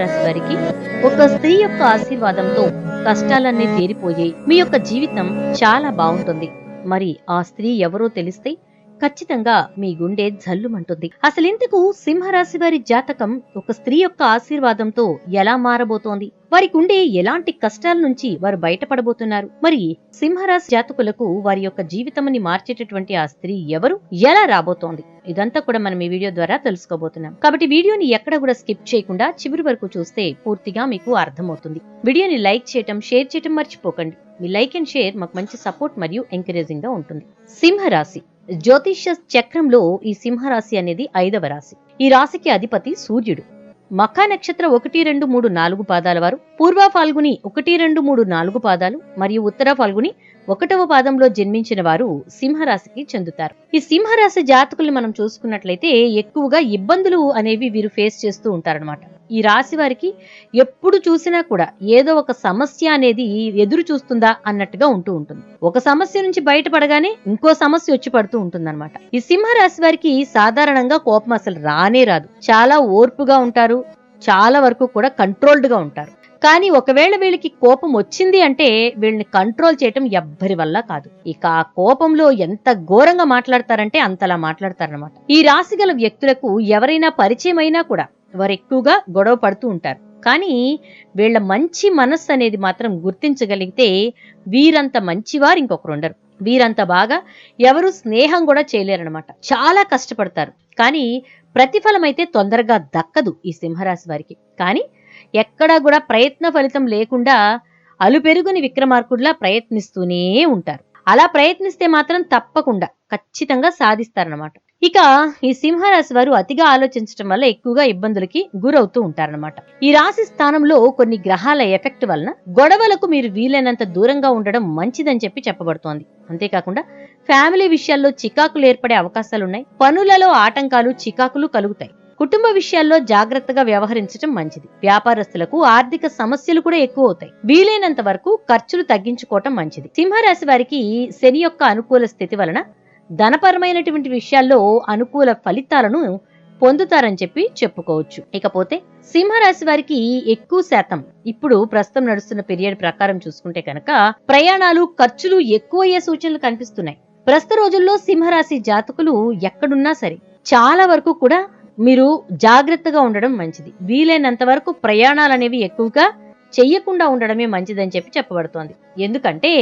సింహరాశి వారికి ఒక స్త్రీ యొక్క ఆశీర్వాదంతో కష్టాలన్నీ తీరిపోయాయి మీ యొక్క జీవితం చాలా బాగుంటుంది. మరి ఆ స్త్రీ ఎవరో తెలిస్తే ఖచ్చితంగా మీ గుండె జల్లుమంటుంది. అసలింతకు సింహరాశి వారి జాతకం ఒక స్త్రీ యొక్క ఆశీర్వాదంతో ఎలా మారబోతోంది? వారికి ఉండే ఎలాంటి కష్టాల నుంచి వారు బయటపడబోతున్నారు? మరి సింహరాశి జాతకులకు వారి యొక్క జీవితమని మార్చేటటువంటి ఆ స్త్రీ ఎవరు? ఎలా రాబోతోంది? ఇదంతా కూడా మనం ఈ వీడియో ద్వారా తెలుసుకోబోతున్నాం. కాబట్టి వీడియోని ఎక్కడ కూడా స్కిప్ చేయకుండా చివరి వరకు చూస్తే పూర్తిగా మీకు అర్థమవుతుంది. వీడియోని లైక్ చేయటం షేర్ చేయటం మర్చిపోకండి. మీ లైక్ అండ్ షేర్ మాకు మంచి సపోర్ట్ మరియు ఎంకరేజింగ్గా ఉంటుంది. సింహరాశి. జ్యోతిష్య చక్రంలో ఈ సింహరాశి అనేది ఐదవ రాశి. ఈ రాశికి అధిపతి సూర్యుడు. మఖా నక్షత్ర ఒకటి రెండు మూడు నాలుగు పాదాల వారు. పూర్వ ఫాల్గుని ఒకటి రెండు మూడు నాలుగు పాదాలు. మరియు ఉత్తర ఫాల్గుని ఒకటవ పాదంలో జన్మించిన వారు సింహరాశికి చెందుతారు. ఈ సింహరాశి జాతకుల్ని మనం చూసుకున్నట్లయితే ఎక్కువగా ఇబ్బందులు అనేవి వీరు ఫేస్ చేస్తూ ఉంటారనమాట ఈ రాశి వారికి ఎప్పుడు చూసినా కూడా ఏదో ఒక సమస్య అనేది ఎదురు చూస్తుందా అన్నట్టుగా ఉంటూ ఉంటుంది. ఒక సమస్య నుంచి బయటపడగానే ఇంకో సమస్య వచ్చి పడుతూ ఉంటుందన్నమాట. ఈ సింహరాశి వారికి సాధారణంగా కోపం అసలు రానే రాదు. చాలా ఓర్పుగా ఉంటారు. చాలా వరకు కూడా కంట్రోల్డ్గా ఉంటారు. కానీ ఒకవేళ వీళ్ళకి కోపం వచ్చింది అంటే వీళ్ళని కంట్రోల్ చేయటం ఎవ్వరి వల్ల కాదు. ఇక ఆ కోపంలో ఎంత ఘోరంగా మాట్లాడతారంటే అంతలా మాట్లాడతారనమాట ఈ రాశి గల వ్యక్తులకు ఎవరైనా పరిచయం అయినా కూడా వారు ఎక్కువగా గొడవ పడుతూ ఉంటారు. కానీ వీళ్ళ మంచి మనస్సు అనేది మాత్రం గుర్తించగలిగితే వీరంత మంచివారు ఇంకొకరు ఉండరు. వీరంత బాగా ఎవరు స్నేహం కూడా చేయలేరనమాట చాలా కష్టపడతారు. కానీ ప్రతిఫలం అయితే తొందరగా దక్కదు ఈ సింహరాశి వారికి. కానీ ఎక్కడా కూడా ప్రయత్న ఫలితం లేకుండా అలుపెరుగుని విక్రమార్కుడిలా ప్రయత్నిస్తూనే ఉంటారు. అలా ప్రయత్నిస్తే మాత్రం తప్పకుండా ఖచ్చితంగా సాధిస్తారనమాట ఇక ఈ సింహరాశి వారు అతిగా ఆలోచించడం వల్ల ఎక్కువగా ఇబ్బందులకి గురవుతూ ఉంటారనమాట ఈ రాశి స్థానంలో కొన్ని గ్రహాల ఎఫెక్ట్ వలన గొడవలకు మీరు వీలైనంత దూరంగా ఉండడం మంచిదని చెప్పి చెప్పబడుతోంది. అంతేకాకుండా ఫ్యామిలీ విషయాల్లో చికాకులు ఏర్పడే అవకాశాలున్నాయి. పనులలో ఆటంకాలు చికాకులు కలుగుతాయి. కుటుంబ విషయాల్లో జాగ్రత్తగా వ్యవహరించడం మంచిది. వ్యాపారస్తులకు ఆర్థిక సమస్యలు కూడా ఎక్కువ అవుతాయి వీలైనంత వరకు ఖర్చులు తగ్గించుకోవటం మంచిది. సింహరాశి వారికి శని యొక్క అనుకూల స్థితి వలన ధనపరమైనటువంటి విషయాల్లో అనుకూల ఫలితాలను పొందుతారని చెప్పి చెప్పుకోవచ్చు. ఇకపోతే సింహరాశి వారికి ఎక్కువ శాతం ఇప్పుడు ప్రస్తుతం నడుస్తున్న పీరియడ్ ప్రకారం చూసుకుంటే కనుక ప్రయాణాలు ఖర్చులు ఎక్కువయ్యే సూచనలు కనిపిస్తున్నాయి. ప్రస్తుత రోజుల్లో సింహరాశి జాతకులు ఎక్కడున్నా సరే చాలా వరకు కూడా మీరు జాగ్రత్తగా ఉండడం మంచిది. వీలైనంత వరకు ప్రయాణాలు అనేవి ఎక్కువగా చెయ్యకుండా ఉండడమే మంచిదని చెప్పి చెప్పబడుతోంది. ఎందుకంటే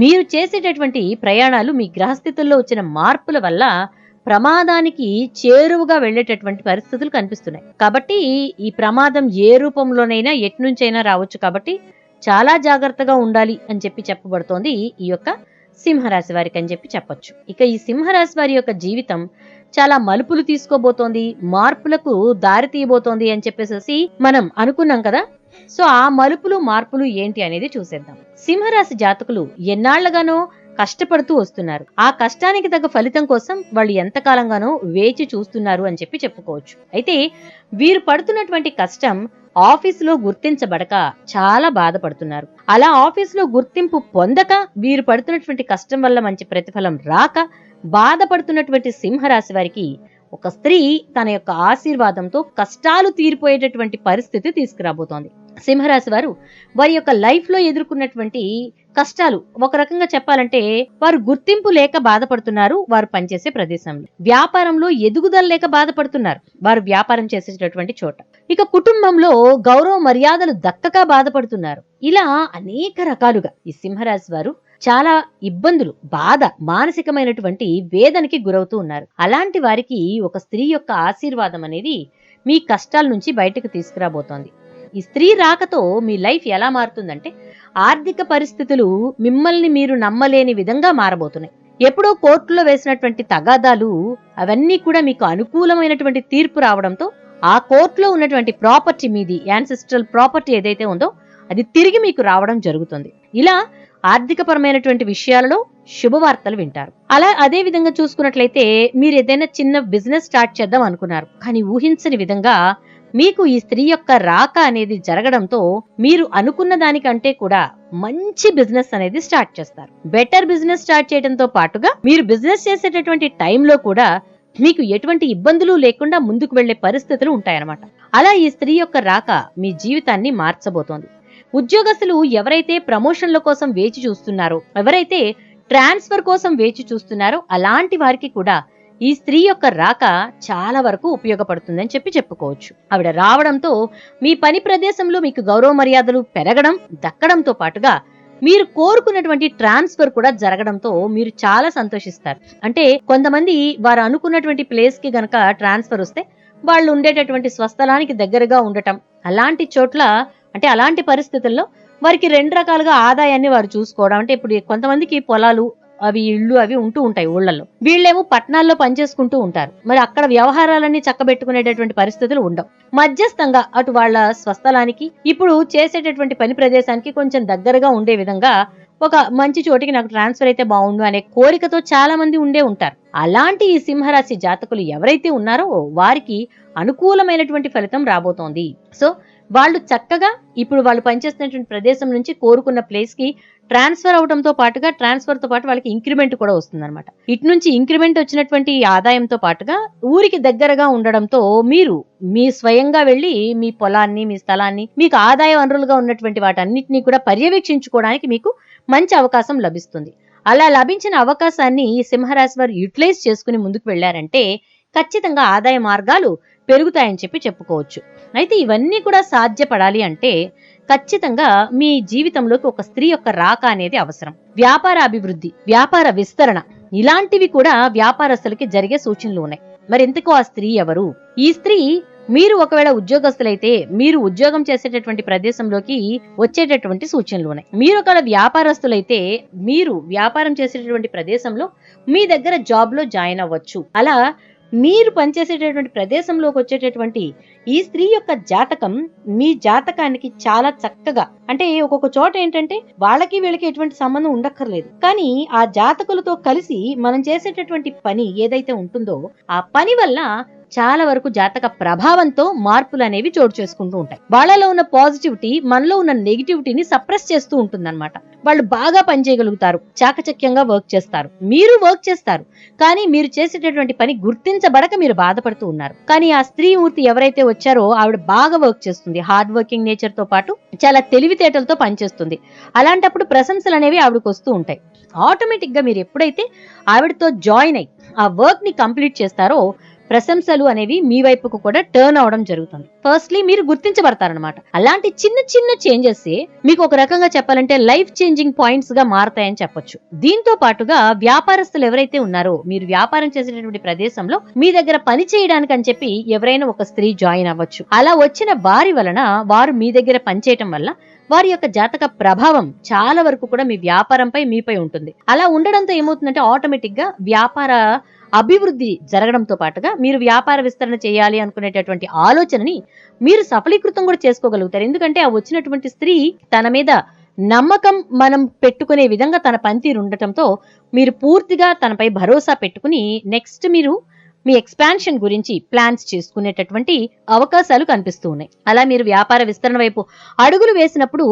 మీరు చేసేటటువంటి ప్రయాణాలు మీ గ్రహస్థితుల్లో వచ్చిన మార్పుల వల్ల ప్రమాదానికి చేరువుగా వెళ్ళేటటువంటి పరిస్థితులు కనిపిస్తున్నాయి. కాబట్టి ఈ ప్రమాదం ఏ రూపంలోనైనా ఎట్నుంచైనా రావచ్చు కాబట్టి చాలా జాగ్రత్తగా ఉండాలి అని చెప్పి చెప్పబడుతోంది ఈ యొక్క సింహరాశి వారికి అని చెప్పి చెప్పొచ్చు. ఇక ఈ సింహరాశి వారి యొక్క జీవితం చాలా మలుపులు తీసుకోబోతోంది మార్పులకు దారి తీయబోతోంది అని చెప్పేసి మనం అనుకున్నాం కదా. సో ఆ మలుపులు మార్పులు ఏంటి అనేది చూసేద్దాం. సింహరాశి జాతకులు ఎన్నాళ్ళగానో కష్టపడుతూ వస్తున్నారు. ఆ కష్టానికి తగ్గ ఫలితం కోసం వాళ్ళు ఎంతకాలంగానో వేచి చూస్తున్నారు అని చెప్పి చెప్పుకోవచ్చు. అయితే వీరు పడుతున్నటువంటి కష్టం ఆఫీసులో గుర్తించబడక చాలా బాధపడుతున్నారు. అలా ఆఫీసులో గుర్తింపు పొందక వీరు పడుతున్నటువంటి కష్టం వల్ల మంచి ప్రతిఫలం రాక బాధపడుతున్నటువంటి సింహరాశి వారికి ఒక స్త్రీ తన యొక్క ఆశీర్వాదంతో కష్టాలు తీరిపోయేటటువంటి పరిస్థితి తీసుకురాబోతోంది. సింహరాశి వారు వారి యొక్క లైఫ్లో ఎదుర్కొన్నటువంటి కష్టాలు ఒక రకంగా చెప్పాలంటే వారు గుర్తింపు లేక బాధపడుతున్నారు వారు పనిచేసే ప్రదేశంలో వ్యాపారంలో ఎదుగుదల లేక బాధపడుతున్నారు వారు వ్యాపారం చేసేటటువంటి చోట. ఇక కుటుంబంలో గౌరవ మర్యాదలు దక్కక బాధపడుతున్నారు. ఇలా అనేక రకాలుగా ఈ సింహరాశి వారు చాలా ఇబ్బందులు బాధ మానసికమైనటువంటి వేదనకి గురవుతూ ఉన్నారు. అలాంటి వారికి ఒక స్త్రీ యొక్క ఆశీర్వాదం అనేది మీ కష్టాల నుంచి బయటకు తీసుకురాబోతోంది. ఈ స్త్రీ రాకతో మీ లైఫ్ ఎలా మారుతుందంటే ఆర్థిక పరిస్థితులు మిమ్మల్ని మీరు నమ్మలేని విధంగా మారబోతున్నాయి. ఎప్పుడో కోర్టులో వేసినటువంటి తగాదాలు అవన్నీ కూడా మీకు అనుకూలమైనటువంటి తీర్పు రావడంతో ఆ కోర్టులో ఉన్నటువంటి ప్రాపర్టీ మీది యాన్సిస్ట్రల్ ప్రాపర్టీ ఏదైతే ఉందో అది తిరిగి మీకు రావడం జరుగుతుంది. ఇలా ఆర్థికపరమైనటువంటి విషయాలలో శుభవార్తలు వింటారు. అలా అదే విధంగా చూసుకున్నట్లయితే మీరు ఏదైనా చిన్న బిజినెస్ స్టార్ట్ చేద్దాం అనుకున్నారు. కానీ ఊహించని విధంగా మీకు ఈ స్త్రీ యొక్క రాక అనేది జరగడంతో మీరు అనుకున్న దానికంటే కూడా మంచి బిజినెస్ అనేది స్టార్ట్ చేస్తారు. బెటర్ బిజినెస్ స్టార్ట్ చేయడంతో పాటుగా మీరు బిజినెస్ చేసేటటువంటి టైంలో కూడా మీకు ఎటువంటి ఇబ్బందులు లేకుండా ముందుకు వెళ్ళే పరిస్థితులు ఉంటాయన్నమాట. అలా ఈ స్త్రీ యొక్క రాక మీ జీవితాన్ని మార్చబోతోంది. ఉద్యోగస్తులు ఎవరైతే ప్రమోషన్ల కోసం వేచి చూస్తున్నారో ఎవరైతే ట్రాన్స్ఫర్ కోసం వేచి చూస్తున్నారో అలాంటి వారికి కూడా ఈ స్త్రీ యొక్క రాక చాలా వరకు ఉపయోగపడుతుందని చెప్పి చెప్పుకోవచ్చు. ఆవిడ రావడంతో మీ పని ప్రదేశంలో మీకు గౌరవ మర్యాదలు పెరగడం దక్కడంతో పాటుగా మీరు కోరుకున్నటువంటి ట్రాన్స్ఫర్ కూడా జరగడంతో మీరు చాలా సంతోషిస్తారు. అంటే కొంతమంది వారు అనుకున్నటువంటి ప్లేస్కి గనక ట్రాన్స్ఫర్ వస్తే వాళ్ళు ఉండేటటువంటి స్వస్థలానికి దగ్గరగా ఉండటం అలాంటి చోట్ల అంటే అలాంటి పరిస్థితుల్లో వారికి రెండు రకాలుగా ఆదాయాన్ని వారు చూసుకోవడం. అంటే ఇప్పుడు కొంతమందికి పొలాలు అవి ఇళ్ళు అవి ఉంటూ ఉంటాయి ఊళ్ళల్లో. వీళ్ళేమో పట్టణాల్లో పనిచేసుకుంటూ ఉంటారు. మరి అక్కడ వ్యవహారాలన్నీ చక్కబెట్టుకునేటటువంటి పరిస్థితులు ఉండవు. మధ్యస్థంగా అటు వాళ్ళ స్వస్థలానికి ఇప్పుడు చేసేటటువంటి పని ప్రదేశానికి కొంచెం దగ్గరగా ఉండే విధంగా ఒక మంచి చోటికి నాకు ట్రాన్స్ఫర్ అయితే బాగుండు అనే కోరికతో చాలా మంది ఉండే ఉంటారు. అలాంటి ఈ సింహరాశి జాతకులు ఎవరైతే ఉన్నారో వారికి అనుకూలమైనటువంటి ఫలితం రాబోతోంది. సో వాళ్ళు చక్కగా ఇప్పుడు వాళ్ళు పనిచేస్తున్నటువంటి ప్రదేశం నుంచి కోరుకున్న ప్లేస్కి ట్రాన్స్ఫర్ అవడంతో పాటుగా ట్రాన్స్ఫర్తో పాటు వాళ్ళకి ఇంక్రిమెంట్ కూడా వస్తుందన్నమాట. ఇటు నుంచి ఇంక్రిమెంట్ వచ్చినటువంటి ఈ ఆదాయంతో పాటుగా ఊరికి దగ్గరగా ఉండడంతో మీరు మీ స్వయంగా వెళ్ళి మీ పొలాన్ని మీ స్థలాన్ని మీకు ఆదాయ వనరులుగా ఉన్నటువంటి వాటన్నిటినీ కూడా పర్యవేక్షించుకోవడానికి మీకు మంచి అవకాశం లభిస్తుంది. అలా లభించిన అవకాశాన్ని ఈ సింహరాశి వారు యూటిలైజ్ చేసుకుని ముందుకు వెళ్ళారంటే ఖచ్చితంగా ఆదాయ మార్గాలు పెరుగుతాయని చెప్పి చెప్పుకోవచ్చు. అయితే ఇవన్నీ కూడా సాధ్యపడాలి అంటే ఖచ్చితంగా మీ జీవితంలోకి ఒక స్త్రీ యొక్క రాక అనేది అవసరం. వ్యాపార అభివృద్ధి వ్యాపార విస్తరణ ఇలాంటివి కూడా వ్యాపారస్తులకి జరిగే సూచనలు ఉన్నాయి. మరి ఎందుకో ఆ స్త్రీ ఎవరు? ఈ స్త్రీ మీరు ఒకవేళ ఉద్యోగస్తులైతే మీరు ఉద్యోగం చేసేటటువంటి ప్రదేశంలోకి వచ్చేటటువంటి సూచనలు ఉన్నాయి. మీరు ఒకవేళ వ్యాపారస్తులైతే మీరు వ్యాపారం చేసేటటువంటి ప్రదేశంలో మీ దగ్గర జాబ్లో జాయిన్ అవ్వచ్చు. అలా మీరు పనిచేసేటటువంటి ప్రదేశంలోకి వచ్చేటటువంటి ఈ స్త్రీ యొక్క జాతకం మీ జాతకానికి చాలా చక్కగా అంటే ఒక్కొక్క చోట ఏంటంటే వాళ్ళకి వీళ్ళకి ఎటువంటి సంబంధం ఉండక్కర్లేదు. కానీ ఆ జాతకులతో కలిసి మనం చేసేటటువంటి పని ఏదైతే ఉంటుందో ఆ పని వల్ల చాలా వరకు జాతక ప్రభావంతో మార్పులు అనేవి చోటు చేసుకుంటూ ఉంటాయి. వాళ్ళలో ఉన్న పాజిటివిటీ మనలో ఉన్న నెగిటివిటీని సప్రెస్ చేస్తూ ఉంటుందన్నమాట. వాళ్ళు బాగా పనిచేయగలుగుతారు చాకచక్యంగా వర్క్ చేస్తారు. మీరు వర్క్ చేస్తారు కానీ మీరు చేసేటటువంటి పని గుర్తించబడక మీరు బాధపడుతూ ఉన్నారు. కానీ ఆ స్త్రీ మూర్తి ఎవరైతే వచ్చారో ఆవిడ బాగా వర్క్ చేస్తుంది. హార్డ్ వర్కింగ్ నేచర్తో పాటు చాలా తెలివితేటలతో పనిచేస్తుంది. అలాంటప్పుడు ప్రశంసలు అనేవి ఆవిడకు వస్తూ ఉంటాయి. ఆటోమేటిక్గా మీరు ఎప్పుడైతే ఆవిడతో జాయిన్ అయ్యి ఆ వర్క్ని కంప్లీట్ చేస్తారో ప్రశంసలు అనేవి మీ వైపుకు కూడా టర్న్ అవడం జరుగుతుంది. ఫస్ట్లీ మీరు గుర్తించబడతారనమాట అలాంటి చిన్న చిన్న చేంజెస్ మీకు ఒక రకంగా చెప్పాలంటే లైఫ్ చేంజింగ్ పాయింట్స్గా మారతాయని చెప్పొచ్చు. దీంతో పాటుగా వ్యాపారస్తులు ఎవరైతే ఉన్నారో మీరు వ్యాపారం చేసేటటువంటి ప్రదేశంలో మీ దగ్గర పని చేయడానికి అని చెప్పి ఎవరైనా ఒక స్త్రీ జాయిన్ అవ్వచ్చు. అలా వచ్చిన వారి వలన వారు మీ దగ్గర పనిచేయటం వల్ల వారి యొక్క జాతక ప్రభావం చాలా వరకు కూడా మీ వ్యాపారంపై మీపై ఉంటుంది. అలా ఉండడంతో ఏమవుతుందంటే ఆటోమేటిక్గా వ్యాపార అభివృద్ధి జరగడంతో పాటుగా మీరు వ్యాపార విస్తరణ చేయాలి అనుకునేటటువంటి ఆలోచనని మీరు సఫలీకృతం కూడా చేసుకోగలుగుతారు. ఎందుకంటే ఆ వచ్చినటువంటి స్త్రీ తన మీద నమ్మకం మనం పెట్టుకునే విధంగా తన పనితీరు ఉండటంతో మీరు పూర్తిగా తనపై భరోసా పెట్టుకుని నెక్స్ట్ మీరు మీ ఎక్స్పాన్షన్ గురించి ప్లాన్స్ చేసుకునేటటువంటి అవకాశాలు కనిపిస్తూ ఉన్నాయి. అలా మీరు వ్యాపార విస్తరణ వైపు అడుగులు వేసినప్పుడు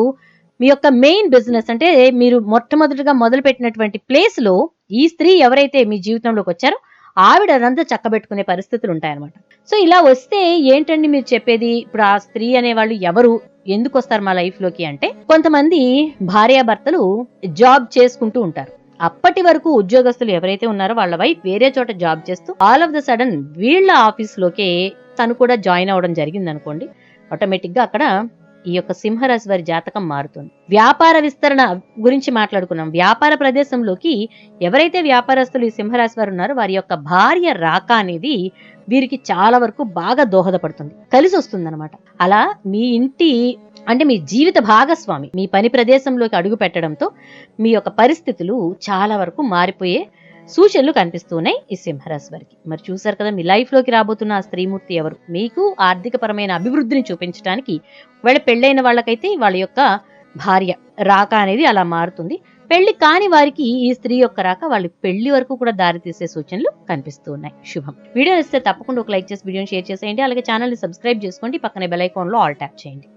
మీ యొక్క మెయిన్ బిజినెస్ అంటే మీరు మొట్టమొదటిగా మొదలుపెట్టినటువంటి ప్లేస్లో ఈ స్త్రీ ఎవరైతే మీ జీవితంలోకి వచ్చారో ఆవిడ అదంతా చక్కబెట్టుకునే పరిస్థితులు ఉంటాయన్నమాట. సో ఇలా వస్తే ఏంటండి మీరు చెప్పేది? ఇప్పుడు ఆ స్త్రీ అనేవాళ్ళు ఎవరు? ఎందుకు వస్తారు మా లైఫ్లోకి అంటే కొంతమంది భార్యాభర్తలు జాబ్ చేసుకుంటూ ఉంటారు. అప్పటి వరకు ఉద్యోగస్తులు ఎవరైతే ఉన్నారో వాళ్ళ వైఫ్ వేరే చోట జాబ్ చేస్తూ ఆల్ ఆఫ్ ద సడన్ వీళ్ళ ఆఫీస్ లోకే తను కూడా జాయిన్ అవ్వడం జరిగింది అనుకోండి ఆటోమేటిక్గా అక్కడ ఈ యొక్క సింహరాశి వారి జాతకం మారుతుంది. వ్యాపార విస్తరణ గురించి మాట్లాడుకున్నాం. వ్యాపార ప్రదేశంలోకి ఎవరైతే వ్యాపారస్తులు ఈ సింహరాశి వారు ఉన్నారో వారి యొక్క భార్య రాక అనేది వీరికి చాలా వరకు బాగా దోహదపడుతుంది. కలిసి వస్తుంది అలా మీ ఇంటి అంటే మీ జీవిత భాగస్వామి మీ పని ప్రదేశంలోకి అడుగు పెట్టడంతో మీ యొక్క పరిస్థితులు చాలా వరకు మారిపోయే సూచనలు కనిపిస్తున్నాయి ఈ సింహరాశి వారికి. మరి చూసారు కదా మీ లైఫ్లోకి రాబోతున్న ఆ స్త్రీమూర్తి ఎవరు? మీకు ఆర్థికపరమైన అభివృద్ధిని చూపించడానికి వాళ్ళ పెళ్ళైన వాళ్ళకైతే వాళ్ళ యొక్క భార్య రాక అనేది అలా మారుతుంది. పెళ్ళి కాని వారికి ఈ స్త్రీ యొక్క రాక వాళ్ళ పెళ్ళి వరకు కూడా దారి తీసే సూచనలు కనిపిస్తూ ఉన్నాయి శుభం. వీడియో ఇస్తే తప్పకుండా ఒక లైక్ చేసి వీడియోని షేర్ చేసేయండి. అలాగే ఛానల్ని సబ్స్క్రైబ్ చేసుకోండి. పక్కనే బెల్ ఐకాన్లో ఆల్ ట్యాప్ చేయండి.